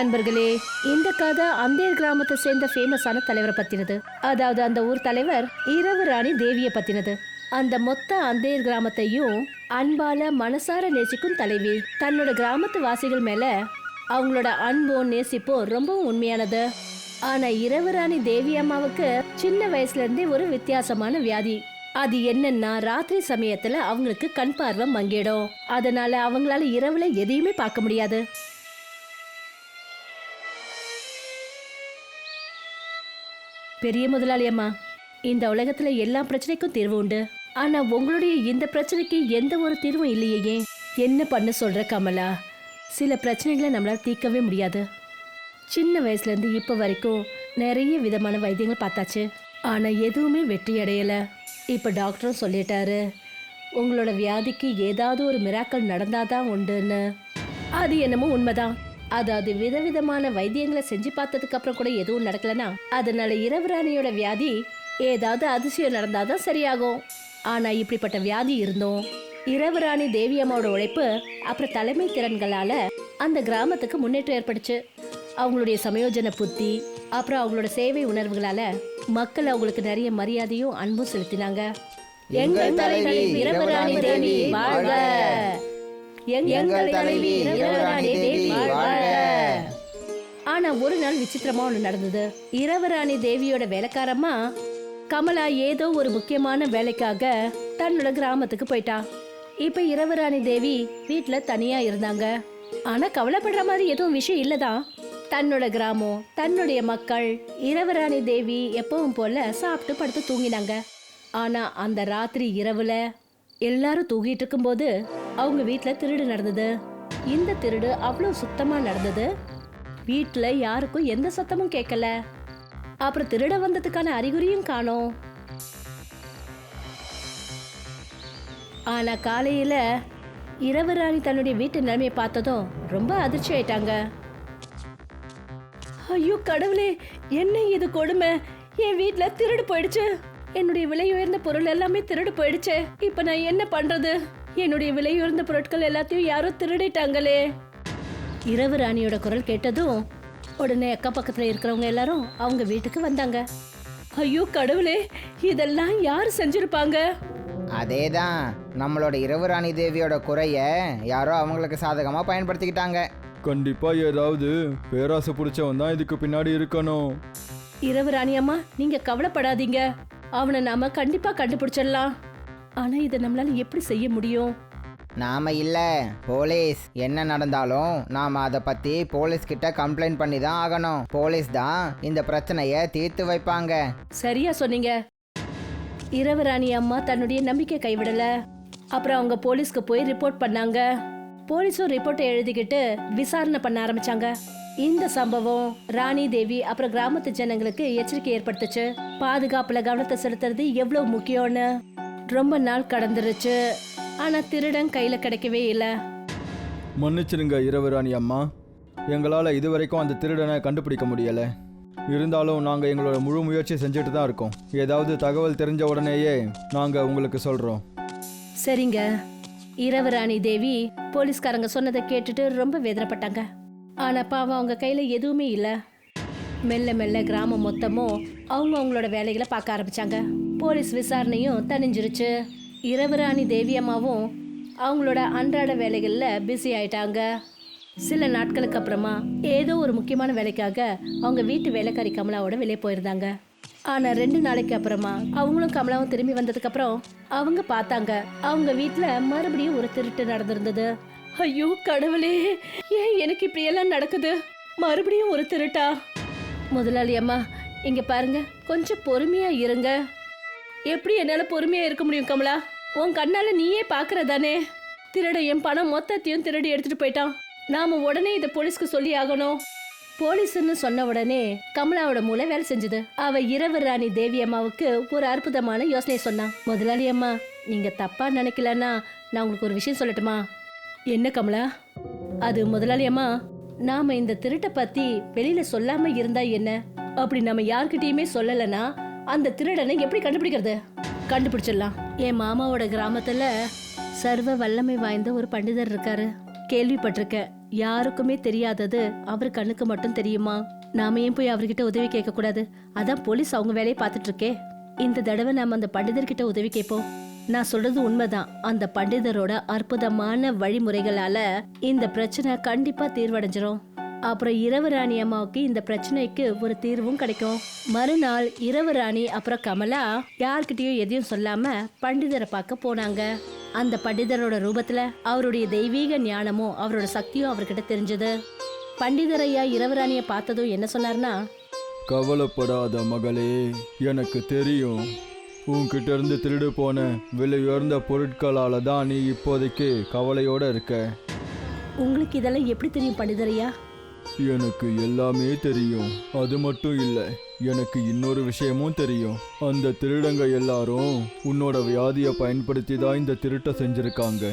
நண்பர்களே இந்த கதை அந்தேர் கிராமத்தை சேர்ந்த ஃபேமஸான தலைவரை பத்தினது. அதாவது அந்த ஊர் தலைவர் இரவு ராணி தேவியை பத்தினது. அந்த மொத்த அந்தேர் கிராமத்தையும் அன்பால மனசார நேசிக்கும் தலைவி. தன்னோட கிராமத்து வாசிகள் மேல அவங்களோட அன்பும் நேசிப்பும் ரொம்பவும் உண்மையானது. ஆனா இரவு ராணி தேவி அம்மாவுக்கு சின்ன வயசுல இருந்தே ஒரு வித்தியாசமான வியாதி. அது என்னன்னா ராத்திரி சமயத்துல அவங்களுக்கு கண் பார்வை மங்கிடும். அதனால அவங்களால இரவுல எதையுமே பார்க்க முடியாது. பெரிய முதலாளி அம்மா இந்த உலகத்துல எல்லா பிரச்சனைக்கும் தீர்வு உண்டு. ஆனா உங்களுடைய இந்த பிரச்சனைக்கு எந்த ஒரு தீர்வும் இல்லையே என்ன பண்ண சொல்ற கமலா? சில பிரச்சனைகளை நம்மளால தீர்க்கவே முடியாது. சின்ன வயசுல இருந்து இப்ப வரைக்கும் நிறைய விதமான வைத்தியங்கள் பார்த்தாச்சு. ஆனா எதுவுமே வெற்றி அடையல. இப்ப டாக்டரும் சொல்லிட்டாரு உங்களோட வியாதிக்கு ஏதாவது ஒரு மிராக்கள் நடந்தாதான் உண்டுன்னு. அது என்னமோ உண்மைதான். அதாவது விதவிதமான வைத்தியங்களை செஞ்சு பார்த்ததுக்கு அப்புறம் கூட எதுவும் நடக்கலனா அதனால இரவுராணியோட வியாதி ஏதாவது அதிசயம் நடந்தாதான் சரியாகும். ஆனா இப்படிப்பட்ட வியாதி இருந்தும் இரவுராணி தேவி அம்மாவோட உழைப்பு அப்புறம் தலைமை திறன்களால அந்த கிராமத்துக்கு முன்னேற்றம் ஏற்பட்டுச்சு அவங்களுடைய சமயோஜன புத்தி அப்புறம் அவங்களோட சேவை உணர்வுகளால மக்கள் அவங்களுக்கு நிறைய மரியாதையும் அன்பும் செலுத்தினாங்க. எங்கள் தலைவி இரவுராணி தேவி வாழ்க! எங்கள் தலைவி இரவராணி தேவி வாழ்க. ஆனா ஒரு நாள் விசித்திரமா ஒண்ணு நடந்தது. இரவராணி தேவியோட வேலைக்காரம்மா கமலா ஏதோ ஒரு முக்கியமான வேலைக்காக தன்னோட கிராமத்துக்கு போயிட்டா. இப்ப இரவராணி தேவி வீட்ல தனியா இருந்தாங்க. ஆனா கவலைப்படுற மாதிரி எதுவும் விஷயம் இல்லதான் தன்னோட கிராமம் தன்னுடைய மக்கள் இரவராணி தேவி எப்பவும் போல சாப்பிட்டு படுத்து தூங்கினாங்க. ஆனா அந்த ராத்திரி இரவுல எல்லாரும் தூங்கிட்டு இருக்கும்போது அவங்க வீட்டில் திருடு நடந்தது. இந்த திருடு அவ்வளவு சுத்தமா நடந்தது. வீட்டில் யாருக்கும் எந்த சத்தமும் கேட்கல. அப்புறம் திருட வந்ததுக்கான அறிகுறியும் காணோம். ஆனா காலையில இரவு ராணி தன்னுடைய வீட்டு நிலைமையை பார்த்ததும் ரொம்ப அதிர்ச்சி ஆயிட்டாங்க. ஐயோ கடவுளே என்ன இது கொடுமை? என் வீட்ல திருடு போயிடுச்சு. என்னுடைய விலை உயர்ந்த பொருள் எல்லாமே திருடு போயிடுச்சு. இப்போ நான் என்ன பண்றது? என்னுடைய விலை உயர்ந்த பொருட்கள் எல்லாத்தையும் யாரோ திருடிட்டாங்களே. இரவு ராணியோட குரல் கேட்டதும் உடனே அக்கா பக்கத்துல இருக்கிறவங்க எல்லாரும் அவங்க வீட்டுக்கு வந்தாங்க. ஐயோ கடவுளே இதெல்லாம் யார் செஞ்சிருப்பாங்க? அதேதான் நம்மளோட இரவு ராணி தேவியோட குறைய யாரோ அவங்களுக்கு சாதகமாக பயன்படுத்திக்கிட்டாங்க. கண்டிப்பா ஏதாவது பேராசை பிடிச்சவன் தான் இதுக்கு பின்னாடி இருக்கணும். இரவு ராணி அம்மா நீங்க கவலைப்படாதீங்க. அவனை நாம கண்டிப்பா கண்டுபிடிச்சிடலாம். ஆனா இதை நம்மளால எப்படி செய்ய முடியும்? நாம இல்லை போலீஸ். என்ன நடந்தாலும் நாம் அதை பற்றி போலீஸ் கிட்ட கம்ப்ளைண்ட் பண்ணி தான் ஆகணும். போலீஸ் தான் இந்த பிரச்சனையை தீர்த்து வைப்பாங்க. சரியா சொன்னீங்க. இரவு ராணி அம்மா தன்னுடைய நம்பிக்கை கைவிடல. அப்புறம் அவங்க போலீஸ்க்கு போய் ரிப்போர்ட் பண்ணாங்க. போலீஸும் ரிப்போர்ட்டை எழுதிக்கிட்டு விசாரணை பண்ண ஆரம்பிச்சாங்க. இந்த சம்பவம் ராணி தேவி அப்புறம் கிராமத்து ஜனங்களுக்கு எச்சரிக்கை ஏற்படுத்துச்சு. பாதுகாப்புல கவனத்தை செலுத்துறது எவ்வளவு முக்கியம்னு. ரொம்ப நாள் கடந்துருச்சு. ஆனா திருடன் கையில கிடைக்கவே இல்லை. மன்னிச்சிருங்க இரவுராணி அம்மா. எங்களால் இதுவரைக்கும் அந்த திருடனை கண்டுபிடிக்க முடியலை. இருந்தாலும் நாங்கள் எங்களோட முழு முயற்சி செஞ்சுட்டு தான் இருக்கோம். ஏதாவது தகவல் தெரிஞ்ச உடனேயே நாங்கள் உங்களுக்கு சொல்கிறோம் சரிங்க. இரவு ராணி தேவி போலீஸ்காரங்க சொன்னதை கேட்டுட்டு ரொம்ப வேதனைப்பட்டாங்க. ஆனா பாவம் அவங்க கையில எதுவுமே இல்ல. மெல்ல மெல்ல கிராமம் மொத்தமும் அவங்க அவங்களோட வேலைகளை பார்க்க ஆரம்பிச்சாங்க. போலீஸ் விசாரணையும் தணிஞ்சிருச்சு. இரவுராணி தேவியம்மாவும் அவங்களோட அன்றாட வேலைகளில் பிஸி ஆயிட்டாங்க. சில நாட்களுக்கு அப்புறமா ஏதோ ஒரு முக்கியமான வேலைக்காக அவங்க வீட்டு வேலைக்காரி கமலாவோட வெளியே போயிருந்தாங்க. ஆனால் ரெண்டு நாளைக்கு அப்புறமா அவங்களும் கமலாவும் திரும்பி வந்ததுக்கப்புறம் அவங்க பார்த்தாங்க. அவங்க வீட்டில் மறுபடியும் ஒரு திருட்டு நடந்திருந்தது. ஐயோ கடவுளே ஏன் எனக்கு இப்படி எல்லாம் நடக்குது? மறுபடியும் ஒரு திருட்டா? முதலாளி அம்மா இங்கே பாருங்க கொஞ்சம் பொறுமையாக இருங்க. எப்படி என்னால் பொறுமையாக இருக்க முடியும் கமலா? உன் கண்ணால் நீயே பாக்குறதானே? திருட என் பணம் மொத்தத்தையும் திருடி எடுத்துட்டு போயிட்டான். நாம உடனே இதை போலீஸ்க்கு சொல்லி ஆகணும். போலீஸ்னு சொன்ன உடனே கமலாவோட மூளை வேலை செஞ்சது. அவ இரவு ராணி தேவி அம்மாவுக்கு ஒரு அற்புதமான யோசனை சொன்னான். முதலாளி அம்மா நீங்க தப்பா நினைக்கலன்னா நான் உங்களுக்கு ஒரு விஷயம் சொல்லட்டுமா? என்ன கமலா? அது முதலாளி அம்மா நாம இந்த திருட்டை பத்தி வெளியில சொல்லாம இருந்தா என்ன? அப்படி நம்ம யார்கிட்டயுமே சொல்லலைன்னா அந்த திருடனை எப்படி கண்டுபிடிக்கிறது? கண்டுபிடிச்சிடலாம். என் மாமாவோட கிராமத்துல சர்வ வல்லமை வாய்ந்த ஒரு பண்டிதர் இருக்காரு. கேள்விப்பட்டிருக்கேன். யாருக்குமே தெரியாதது அவர் கண்ணுக்கு மட்டும் தெரியுமா? நாம ஏன் போய் அவர்கிட்ட உதவி கேட்க கூடாது அதான் போலீஸ் அவங்க வேலையை பார்த்துட்டு இருக்கே இந்த தடவை நாம அந்த பண்டிதர்கிட்ட உதவி கேட்போம். நான் சொல்றது உண்மைதான். அந்த பண்டிதரோட அற்புதமான வழிமுறைகளால இந்த பிரச்சனை கண்டிப்பா தீர்வடைஞ்சிரும். அப்புறம் இரவு ராணி அம்மாவுக்கு இந்த பிரச்சனைக்கு ஒரு தீர்வும் கிடைக்கும். மறுநாள் இரவு ராணி அப்புறம் கமலா யார்கிட்டயும் எதையும் சொல்லாம பண்டிதரை பார்க்க போனாங்க. அந்த பண்டிதரோட ரூபத்துல அவருடைய தெய்வீக ஞானமும் அவரோட சக்தியும் அவர்கிட்ட தெரிஞ்சது. பண்டிதர் ஐயா இரவு ராணியை பார்த்ததும் என்ன சொன்னார்னா கவலைப்படாத மகளே எனக்கு தெரியும். உன்கிட்ட இருந்து திருடு போன விலை உயர்ந்த பொருட்களால தான் நீ இப்போதைக்கு கவலையோட இருக்க. உங்களுக்கு இதெல்லாம் எப்படி தெரியும் பண்டிதர் ஐயா? எனக்கு எல்லாமே தெரியும். அது மட்டும் இல்லை எனக்கு இன்னொரு விஷயமும் தெரியும். அந்த திருடங்க எல்லாரும் உன்னோட வியாதியை பயன்படுத்தி தான் இந்த திருட்டை செஞ்சிருக்காங்க.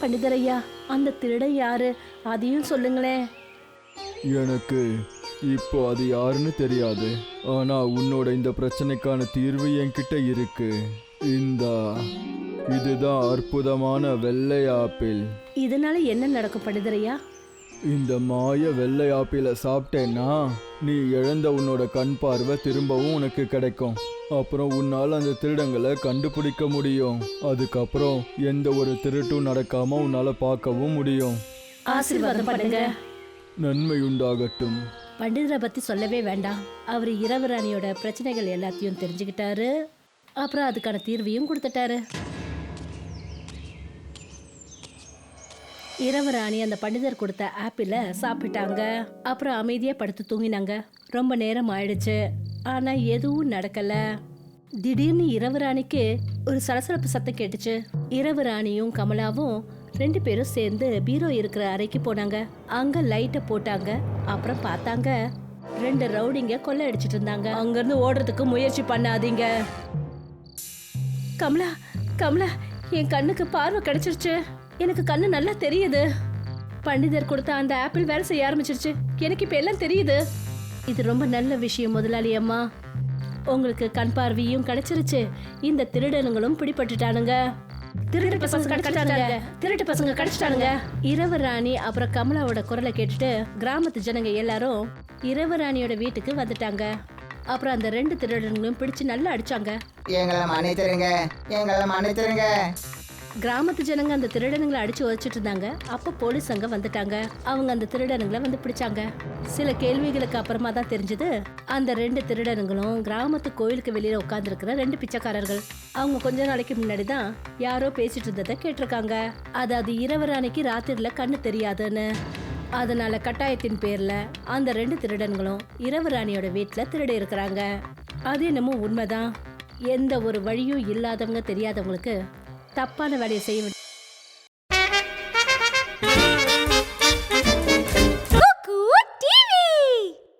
பண்டிதர் ஐயா அந்த திருடன் யாரு? அதையும் சொல்லுங்களேன். எனக்கு இப்போ அது யாருன்னு தெரியாது. ஆனா உன்னோட இந்த பிரச்சனைக்கான தீர்வு என்கிட்ட இருக்கு. இந்த இதுதான் அற்புதமான வெள்ளை ஆப்பிள். இதனால என்ன நடக்கும் பண்டிதர் ஐயா இந்த மாய வெள்ளை ஆப்பிளை சாப்பிட்டேன்னா நீ இழந்த உன்னோட கண் பார்வை திரும்பவும் உனக்கு கிடைக்கும். அப்புறம் உன்னால் அந்த திருடங்களை கண்டுபிடிக்க முடியும். அதுக்கப்புறம் எந்த ஒரு திருட்டும் நடக்காம உன்னால பார்க்கவும் முடியும். ஆசீர்வாதம் பண்ணுங்க. நன்மை உண்டாகட்டும். பண்டிதரை பத்தி சொல்லவே வேண்டாம். அவர் இரவு ராணியோட பிரச்சனைகள் எல்லாத்தையும் தெரிஞ்சுக்கிட்டாரு. அப்புறம் அதுக்கான தீர்வையும் கொடுத்துட்டாரு. இரவராணி அந்த பண்டிதர் கொடுத்த ஆப்பிள சாப்பிட்டாங்க. அப்புறம் அமைதியா படுத்து தூங்கினாங்க. ரொம்ப நேரம் ஆயிடுச்சு. ஆனா எதுவும் நடக்கல. திடீர்னு இரவராணிக்கு ஒரு சலசலப்பு சத்தம் கேட்டுச்சு. இரவராணியும் கமலாவும் ரெண்டு பேரும் சேர்ந்து பீரோ இருக்கிற அறைக்கு போனாங்க. அங்க லைட்டை போட்டாங்க. அப்புறம் பார்த்தாங்க ரெண்டு ரவுடிங்க கொள்ளை அடிச்சிட்டு இருந்தாங்க. அங்கிருந்து ஓடுறதுக்கு முயற்சி பண்ணாதீங்க. கமலா கமலா என் கண்ணுக்கு பார்வை கிடைச்சிருச்சு. எனக்கு கண்ணு நல்லா தெரியுது. பண்டிதர் கொடுத்த அந்த ஆப்பிள் வேலை செய்ய ஆரம்பிச்சிருச்சு. எனக்கு இப்ப எல்லாம் தெரியுது. இது ரொம்ப நல்ல விஷயம் முதலாளி அம்மா. உங்களுக்கு கண் பார்வையும் கிடைச்சிருச்சு. இந்த திருடனுங்களும் பிடிபட்டுட்டானுங்க. திருட்டு பசங்க கிடைச்சிட்டானுங்க. திருட்டு பசங்க கிடைச்சிட்டானுங்க. இரவு ராணி அப்புறம் கமலாவோட குரலை கேட்டுட்டு கிராமத்து ஜனங்க எல்லாரும் இரவு ராணியோட வீட்டுக்கு வந்துட்டாங்க. அப்புறம் அந்த ரெண்டு திருடனுங்களும் பிடிச்சு நல்லா அடிச்சாங்க. எங்களை மன்னிச்சிருங்க. எங்களை மன்னிச்சிருங்க. கிராமத்து ஜனங்க அந்த திருடனுங்களை அடிச்சு உதச்சிட்டு இருந்தாங்க அப்ப போலீஸ் அங்க வந்துட்டாங்க. அவங்க அந்த திருடனுங்களை வந்து பிடிச்சாங்க. சில கேள்விகளுக்கு அப்புறமா தான் தெரிஞ்சது அந்த ரெண்டு திருடனுங்களும் கிராமத்து கோயிலுக்கு வெளியில உட்கார்ந்துருக்கிற ரெண்டு பிச்சைக்காரர்கள். அவங்க கொஞ்ச நாளைக்கு முன்னாடி தான் யாரோ பேசிட்டு இருந்ததை கேட்டிருக்காங்க. அதாவது இரவராணிக்கு ராத்திரில கண்ணு தெரியாதுன்னு. அதனால கட்டாயத்தின் பேர்ல அந்த ரெண்டு திருடன்களும் இரவு ராணியோட வீட்டுல திருட இருக்கிறாங்க. அது என்னமோ உண்மைதான். எந்த ஒரு வழியும் இல்லாதவங்க தெரியாதவங்களுக்கு தப்பான வேலையை செய்ய